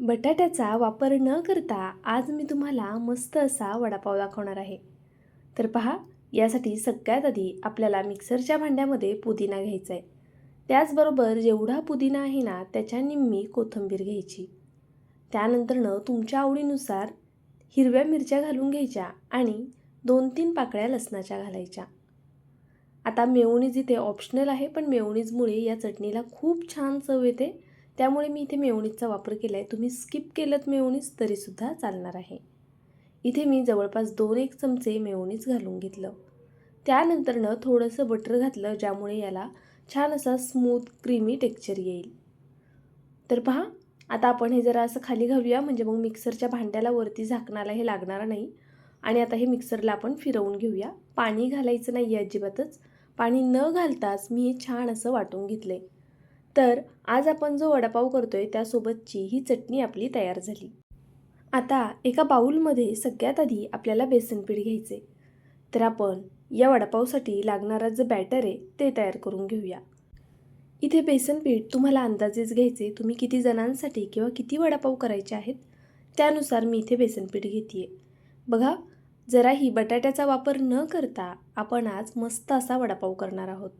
बटाट्याचा वापर न करता आज मी तुम्हाला मस्त असा वडापाव दाखवणार आहे. तर पहा यासाठी सगळ्यात आधी आपल्याला मिक्सरच्या भांड्यामध्ये पुदिना घ्यायचा आहे. त्याचबरोबर जेवढा पुदिना आहे ना त्याच्या निम्मी कोथिंबीर घ्यायची. त्यानंतरनं तुमच्या आवडीनुसार हिरव्या मिरच्या घालून घ्यायच्या आणि दोन तीन पाकळ्या लसणाच्या घालायच्या. आता मेवणीज इथे ऑप्शनल आहे पण मेवणीजमुळे या चटणीला खूप छान चव येते त्यामुळे मी इथे मेयोनीजचा वापर केला आहे तुम्ही स्किप केलं मेयोनीज तरीसुद्धा चालणार आहे. इथे मी जवळपास दोन एक चमचे मेयोनीज घालून घेतलं. त्यानंतरनं थोडंसं बटर घातलं ज्यामुळे याला छान असा स्मूथ क्रीमी टेक्स्चर येईल. तर पहा आता आपण हे जरा असं खाली घालूया. म्हणजे मग मिक्सरच्या भांड्याला वरती झाकणाला हे लागणार नाही. आणि आता हे मिक्सरला आपण फिरवून घेऊया. पाणी घालायचं नाही आहे अजिबातच. पाणी न घालताच मी हे छान असं वाटून घेतलं आहे तर आज आपण जो वडापाव करतो आहे त्यासोबतची ही चटणी आपली तयार झाली. आता एका बाऊलमध्ये सगळ्यात आधी आपल्याला बेसनपीठ घ्यायचे. तर आपण या वडापावसाठी लागणारा जे बॅटर आहे ते तयार करून घेऊया. इथे बेसनपीठ तुम्हाला अंदाजेच घ्यायचे तुम्ही किती जणांसाठी किंवा किती वडापाव करायचे आहेत त्यानुसार मी इथे बेसनपीठ घेते बघा जराही बटाट्याचा वापर न करता आपण आज मस्त असा वडापाव करणार आहोत.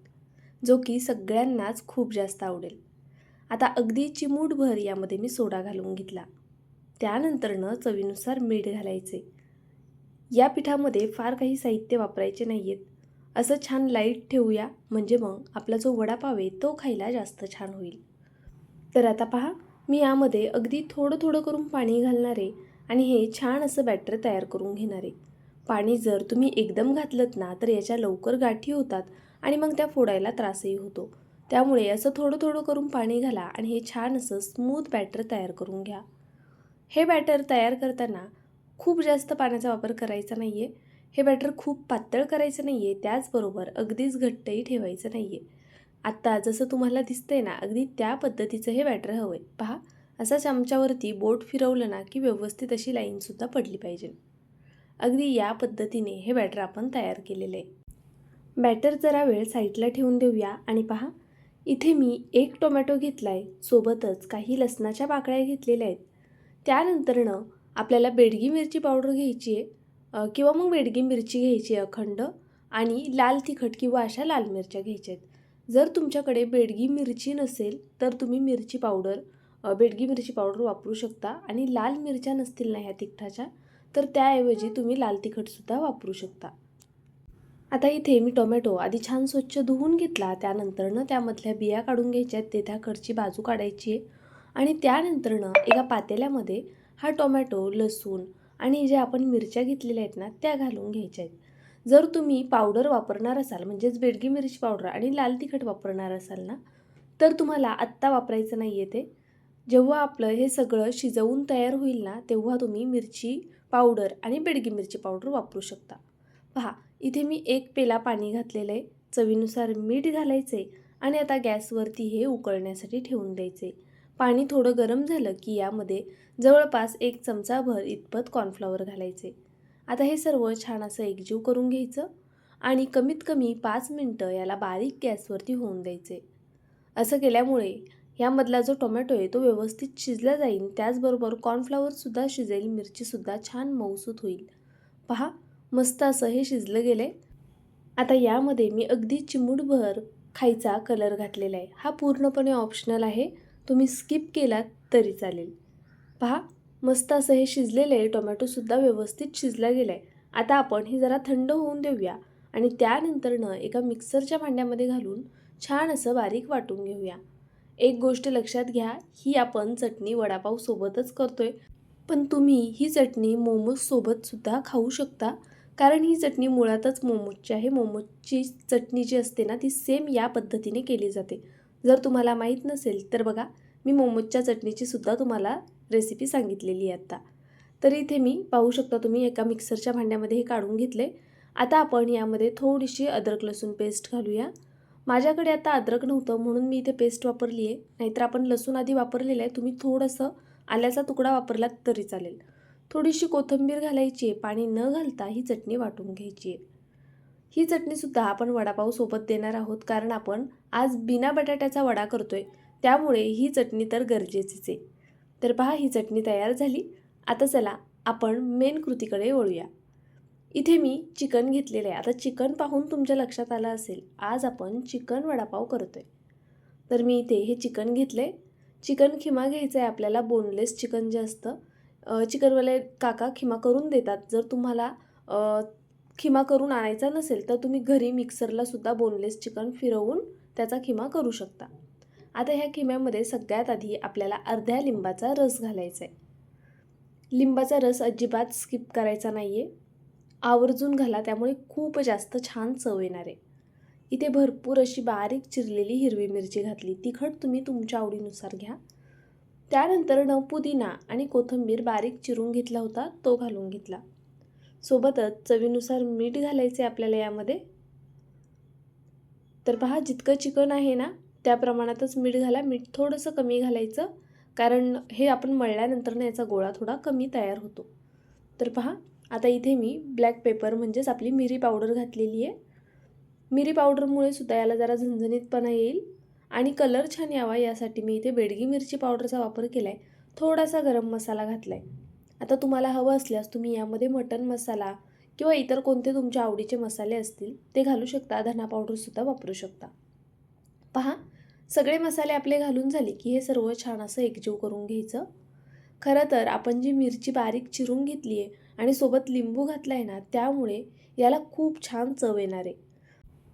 जो की सगळ्यांनाच खूप जास्त आवडेल. आता अगदी चिमूटभर यामध्ये मी सोडा घालून घेतला. त्यानंतरनं चवीनुसार मीठ घालायचे. या पिठामध्ये फार काही साहित्य वापरायचे नाही आहेत असं छान लाइट ठेवूया म्हणजे मग आपला जो वडापाव आहे तो खायला जास्त छान होईल. तर आता पहा मी यामध्ये अगदी थोडं थोडं करून पाणी घालणार आहे आणि हे छान असं बॅटर तयार करून घेणार आहे. पाणी जर तुम्ही एकदम घातलं ना तर याच्या लवकर गाठी होतात आणि मग त्या फोडायला त्रासही होतो. त्यामुळे असं थोडं थोडं करून पाणी घाला आणि हे छान असं स्मूथ बॅटर तयार करून घ्या. हे बॅटर तयार करताना खूप जास्त पाण्याचा वापर करायचा नाही आहे हे बॅटर खूप पातळ करायचं नाही आहे त्याचबरोबर अगदीच घट्टही ठेवायचं नाही आहे आत्ता जसं तुम्हाला दिसतंय ना अगदी त्या पद्धतीचं हे बॅटर हवं आहे पहा असा चमच्यावरती बोट फिरवलं ना की व्यवस्थित अशी लाईनसुद्धा पडली पाहिजे. अगदी या पद्धतीने हे बॅटर आपण तयार केलेलं आहे. बॅटर जरा वेळ साईडला ठेवून देऊया आणि पहा इथे मी एक टोमॅटो घेतला आहे सोबतच काही लसणाच्या पाकळ्या घेतलेल्या आहेत. त्यानंतरनं आपल्याला बेडगी मिरची पावडर घ्यायची आहे किंवा मग बेडगी मिरची घ्यायची आहे अखंड आणि लाल तिखट किंवा अशा लाल मिरच्या घ्यायच्या आहेत. जर तुमच्याकडे बेडगी मिरची नसेल तर तुम्ही मिरची पावडर बेडगी मिरची पावडर वापरू शकता आणि लाल मिरच्या नसतील ना ह्या तिखटाच्या तर त्याऐवजी तुम्ही लाल तिखटसुद्धा वापरू शकता. आता इथे मी टोमॅटो आधी छान स्वच्छ धुवून घेतला त्यानंतरनं त्यामधल्या बिया काढून घ्यायच्या आहेत ते त्याकडची बाजू काढायची आहे. आणि त्यानंतरनं एका पातेल्यामध्ये हा टोमॅटो लसूण आणि जे आपण मिरच्या घेतलेल्या आहेत ना त्या घालून घ्यायच्या आहेत. जर तुम्ही पावडर वापरणार असाल म्हणजेच बेडगी मिरची पावडर आणि लाल तिखट वापरणार असाल ना तर तुम्हाला आत्ता वापरायचं नाही आहे ते. जेव्हा आपलं हे सगळं शिजवून तयार होईल ना तेव्हा तुम्ही मिरची पावडर आणि बेडगी मिरची पावडर वापरू शकता. पहा इथे मी एक पेला पाणी घातलेलं आहे. चवीनुसार मीठ घालायचे आणि आता गॅसवरती हे उकळण्यासाठी ठेवून द्यायचे पाणी थोडं गरम झालं की यामध्ये जवळपास एक चमचाभर इतपत कॉर्नफ्लॉवर घालायचे आता हे सर्व छान असं एकजीव करून घ्यायचं आणि कमीत कमी पाच मिनटं याला बारीक गॅसवरती होऊन द्यायचे असं केल्यामुळे यामधला जो टोमॅटो आहे तो व्यवस्थित शिजला जाईल त्याचबरोबर कॉर्नफ्लॉवरसुद्धा शिजेल मिरचीसुद्धा छान मऊसूत होईल. पहा मस्त असं हे शिजलं गेलं आहे आता यामध्ये मी अगदी चिमूटभर खायचा कलर घातलेला आहे. हा पूर्णपणे ऑप्शनल आहे. तुम्ही स्किप केलात तरी चालेल. पहा मस्त असं हे शिजलेलं आहे. टोमॅटोसुद्धा व्यवस्थित शिजला गेला आहे आता आपण हे जरा थंड होऊन देऊया आणि त्यानंतरनं एका मिक्सरच्या भांड्यामध्ये घालून छान असं बारीक वाटून घेऊया. एक गोष्ट लक्षात घ्या ही आपण चटणी वडापावसोबतच करतो आहे पण तुम्ही ही चटणी मोमोजसोबतसुद्धा खाऊ शकता. कारण ही चटणी मुळातच मोमोजची आहे. मोमोजची चटणी जी असते ना ती सेम या पद्धतीने केली जाते. जर तुम्हाला माहीत नसेल तर बघा मी मोमोजच्या चटणीची सुद्धा तुम्हाला रेसिपी सांगितलेली आहे आत्ता तर इथे मी पाहू शकता तुम्ही एका मिक्सरच्या भांड्यामध्ये हे काढून घेतले आता आपण यामध्ये थोडीशी अद्रक लसूण पेस्ट घालूया. माझ्याकडे आता अद्रक नव्हतं म्हणून मी इथे पेस्ट वापरली आहे नाहीतर आपण लसूण आधी वापरलेलं आहे. तुम्ही थोडंसं आल्याचा तुकडा वापरलात तरी चालेल. थोडीशी कोथिंबीर घालायची आहे पाणी न घालता ही चटणी वाटून घ्यायची. आहे ही चटणीसुद्धा आपण वडापावसोबत देणार आहोत कारण आपण आज बिना बटाट्याचा वडा करतो आहे त्यामुळे ही चटणी तर गरजेचीच आहे. तर पहा ही चटणी तयार झाली. आता चला आपण मेन कृतीकडे वळूया. इथे मी चिकन घेतलेलं आहे. आता चिकन पाहून तुमच्या लक्षात आलं असेल आज आपण चिकन वडापाव करतोय. तर मी इथे हे चिकन घेतलं आहे चिकन खिमा घ्यायचं आहे आपल्याला बोनलेस चिकन जे असतं चिकनवाले काका खिमा करून देतात. जर तुम्हाला खिमा करून आणायचा नसेल तर तुम्ही घरी मिक्सरला सुद्धा बोनलेस चिकन फिरवून त्याचा खिमा करू शकता. आता ह्या खिम्यामध्ये सगळ्यात आधी आपल्याला अर्ध्या लिंबाचा रस घालायचा आहे लिंबाचा रस अजिबात स्किप करायचा नाही आहे आवर्जून घाला त्यामुळे खूप जास्त छान चव येणार. आहे इथे भरपूर अशी बारीक चिरलेली हिरवी मिरची घातली. तिखट तुम्ही तुमच्या आवडीनुसार घ्या. त्यानंतर न पुदिना आणि कोथिंबीर बारीक चिरून घेतला होता तो घालून घेतला. सोबतच चवीनुसार मीठ घालायचे आपल्याला यामध्ये. तर पहा जितकं चिकन आहे ना त्या प्रमाणातच मीठ घाला. मीठ थोडंसं कमी घालायचं कारण हे आपण मळल्यानंतर ना याचा गोळा थोडा कमी तयार होतो. तर पहा आता इथे मी ब्लॅक पेपर म्हणजेच आपली मिरी पावडर घातलेली आहे. मिरी पावडरमुळे सुद्धा याला जरा झणझणीतपणा येईल. आणि कलर छान यावा यासाठी मी इथे बेडगी मिरची पावडरचा वापर केला आहे थोडासा गरम मसाला घातला आहे आता तुम्हाला हवं असल्यास तुम्ही यामध्ये मटन मसाला किंवा इतर कोणते तुमच्या आवडीचे मसाले असतील ते घालू शकता. धना पावडरसुद्धा वापरू शकता. पहा सगळे मसाले आपले घालून झाले की हे सर्व छान असं एकजीव करून घ्यायचं. खरं तर आपण जी मिरची बारीक चिरून घेतली आहे आणि सोबत लिंबू घातला आहे ना त्यामुळे याला खूप छान चव येणार आहे.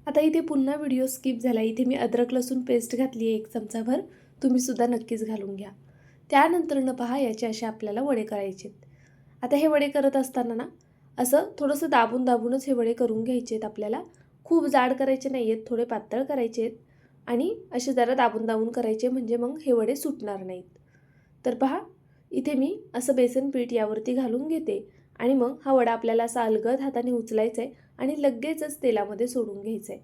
आता इथे पुन्हा व्हिडिओ स्किप झाला. इथे मी अद्रक लसूण पेस्ट घातली आहे एक चमचाभर. तुम्हीसुद्धा नक्कीच घालून घ्या. त्यानंतर न पहा याचे असे आपल्याला वडे करायचे आहेत आता हे वडे करत असताना ना असं थोडंसं दाबून दाबूनच हे वडे करून घ्यायचे आहेत आपल्याला. खूप जाड करायचे नाही आहेत थोडे पातळ करायचे आहेत आणि असे जरा दाबून दाबून करायचे म्हणजे मग हे वडे सुटणार नाहीत. तर पहा इथे मी असं बेसन पीठ यावरती घालून घेते. आणि मग हा वडा आपल्याला असा अलगद हाताने उचलायचा आहे आणि लगेचच तेलामध्ये सोडून घ्यायचं आहे.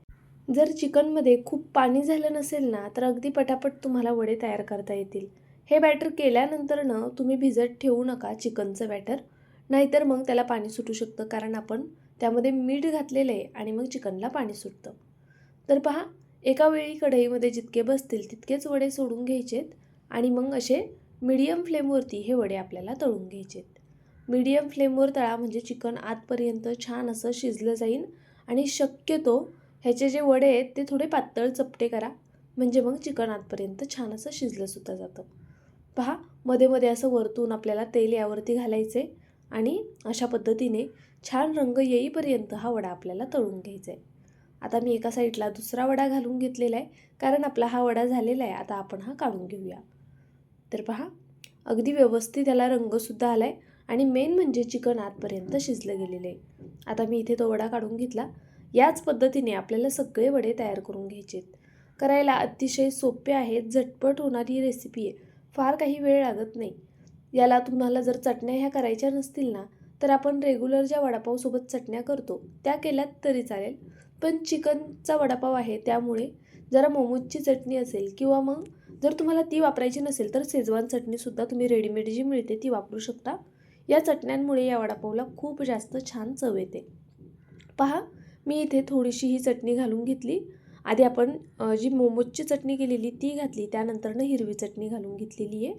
जर चिकनमध्ये खूप पाणी झालं नसेल ना तर अगदी पटापट तुम्हाला वडे तयार करता येतील. हे बॅटर केल्यानंतर न तुम्ही भिजत ठेवू नका चिकनचं बॅटर नाहीतर मग त्याला पाणी सुटू शकतं कारण आपण त्यामध्ये मीठ घातलेलं आहे आणि मग चिकनला पाणी सुटतं. तर पहा एका वेळी कढईमध्ये जितके बसतील तितकेच वडे सोडून घ्यायचेत आणि मग असे मिडियम फ्लेमवरती हे वडे आपल्याला तळून घ्यायचेत. मीडियम फ्लेमवर तळा म्हणजे चिकन आतपर्यंत छान असं शिजलं जाईल आणि शक्यतो ह्याचे जे वडे आहेत ते थोडे पातळ चपटे करा. म्हणजे मग चिकन आतपर्यंत छान असं शिजलंसुद्धा जातं. पहा मध्ये मध्ये असं वरतून आपल्याला तेल यावरती घालायचे आणि अशा पद्धतीने छान रंग येईपर्यंत हा वडा आपल्याला तळून घ्यायचा आहे आता मी एका साईडला दुसरा वडा घालून घेतलेला आहे कारण आपला हा वडा झालेला आहे. आता आपण हा काढून घेऊया. तर पहा अगदी व्यवस्थित याला रंगसुद्धा आला आहे आणि मेन म्हणजे चिकन आतपर्यंत शिजलं गेलेलं आहे. आता मी इथे तो वडा काढून घेतला. याच पद्धतीने आपल्याला सगळे वडे तयार करून घ्यायचे आहेत. करायला अतिशय सोपे आहेत झटपट होणारी रेसिपी आहे. फार काही वेळ लागत नाही. याला तुम्हाला जर चटण्या ह्या करायच्या नसतील ना तर आपण रेग्युलर ज्या वडापावसोबत चटण्या करतो त्या केल्यात तरी चालेल. पण चिकनचा वडापाव आहे त्यामुळे जरा मोमोजची चटणी असेल किंवा मग जर तुम्हाला ती वापरायची नसेल तर सेजवान चटणीसुद्धा तुम्ही रेडीमेड जी मिळते ती वापरू शकता. या चटण्यांमुळे या वडापावला खूप जास्त छान चव येते. पहा मी इथे थोडीशी ही चटणी घालून घेतली. आधी आपण जी मोमोजची चटणी केलेली ती घातली त्यानंतरनं हिरवी चटणी घालून घेतलेली आहे.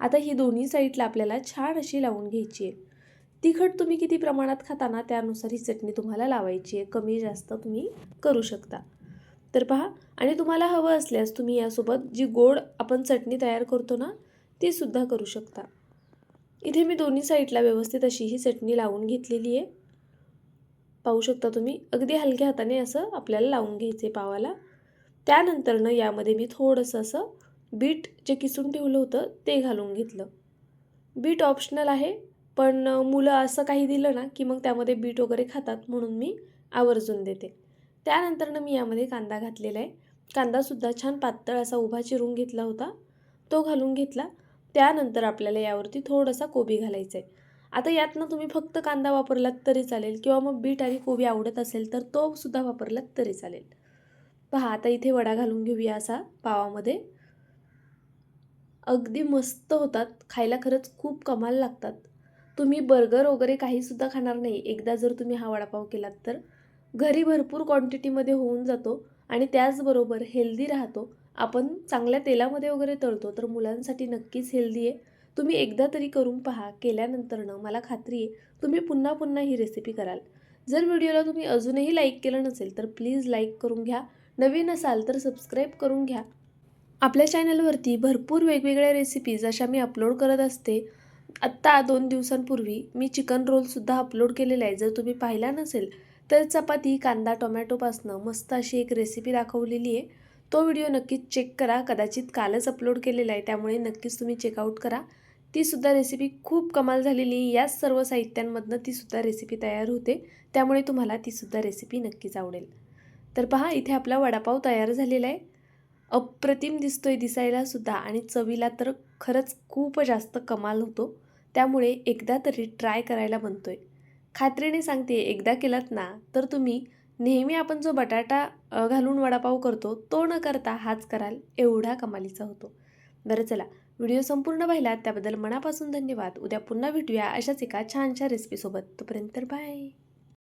आता ही दोन्ही साईडला आपल्याला छान अशी लावून घ्यायची आहे. तिखट तुम्ही किती प्रमाणात खाता ना त्यानुसार ही चटणी तुम्हाला लावायची आहे कमी जास्त तुम्ही करू शकता. तर पहा आणि तुम्हाला हवं असल्यास तुम्ही यासोबत जी गोड आपण चटणी तयार करतो ना ती सुद्धा करू शकता. इथे मी दोन्ही साईडला व्यवस्थित अशी ही चटणी लावून घेतलेली आहे. पाहू शकता तुम्ही? अगदी हलक्या हाताने असं आपल्याला लावून घ्यायचे पावाला. त्यानंतरनं यामध्ये मी थोडंसं असं बीट जे किसून ठेवलं होतं ते घालून घेतलं. बीट ऑप्शनल आहे पण मुलं असं काही दिलं ना की मग त्यामध्ये बीट वगैरे खातात म्हणून मी आवर्जून देते. त्यानंतरनं मी यामध्ये कांदा घातलेला आहे. कांदासुद्धा छान पातळ असा उभा चिरून घेतला होता. तो घालून घेतला. त्यानंतर आपल्याला यावरती थोडासा कोबी घालायचा आहे आता यातनं तुम्ही फक्त कांदा वापरलात तरी चालेल किंवा मग बीट आणि कोबी आवडत असेल तर तो सुद्धा वापरलात तरी चालेल. पहा आता इथे वडा घालून घेऊया असा पावामध्ये. अगदी मस्त होतात. खायला खरंच खूप कमाल लागतात. तुम्ही बर्गर वगैरे काहीसुद्धा खाणार नाही. एकदा जर तुम्ही हा वडापाव केलात तर. घरी भरपूर क्वांटिटीमध्ये होऊन जातो आणि त्याचबरोबर हेल्दी राहतो. आपण चांगल्या तेलामध्ये वगैरे तळतो तर मुलांसाठी नक्कीच हेल्दी आहे. तुम्ही एकदा तरी करून पहा केल्यानंतरनं मला खात्री आहे तुम्ही पुन्हा पुन्हा ही रेसिपी कराल. जर व्हिडिओला तुम्ही अजूनही लाईक केलं नसेल तर प्लीज लाईक करून घ्या. नवीन असाल तर सबस्क्राईब करून घ्या. आपल्या चॅनलवरती भरपूर वेगवेगळ्या रेसिपीज अशा मी अपलोड करत असते. आत्ता दोन दिवसांपूर्वी मी चिकन रोलसुद्धा अपलोड केलेला आहे. जर तुम्ही पाहिला नसेल तर चपाती कांदा टोमॅटोपासनं मस्त अशी एक रेसिपी दाखवलेली आहे. तो व्हिडिओ नक्कीच चेक करा. कदाचित कालच अपलोड केलेला आहे त्यामुळे नक्कीच तुम्ही चेकआउट करा. तीसुद्धा रेसिपी खूप कमाल झालेली आहे. याच सर्व साहित्यांमधनं तीसुद्धा रेसिपी तयार होते. त्यामुळे तुम्हाला तीसुद्धा रेसिपी नक्कीच आवडेल. तर पहा इथे आपला वडापाव तयार झालेला आहे. अप्रतिम दिसतोय आहे दिसायलासुद्धा आणि चवीला तर खरंच खूप जास्त कमाल होतो. त्यामुळे एकदा तरी ट्राय करायला बनतोय. खात्रीने सांगते एकदा केलात ना तर तुम्ही नेहमी आपण जो बटाटा घालून वडापाव करतो तो न करता हाच कराल एवढा कमालीचा होतो. बरं चला व्हिडिओ संपूर्ण पाहिलात त्याबद्दल मनापासून धन्यवाद. उद्या पुन्हा भेटूया अशाच एका छानशा रेसिपीसोबत तोपर्यंत बाय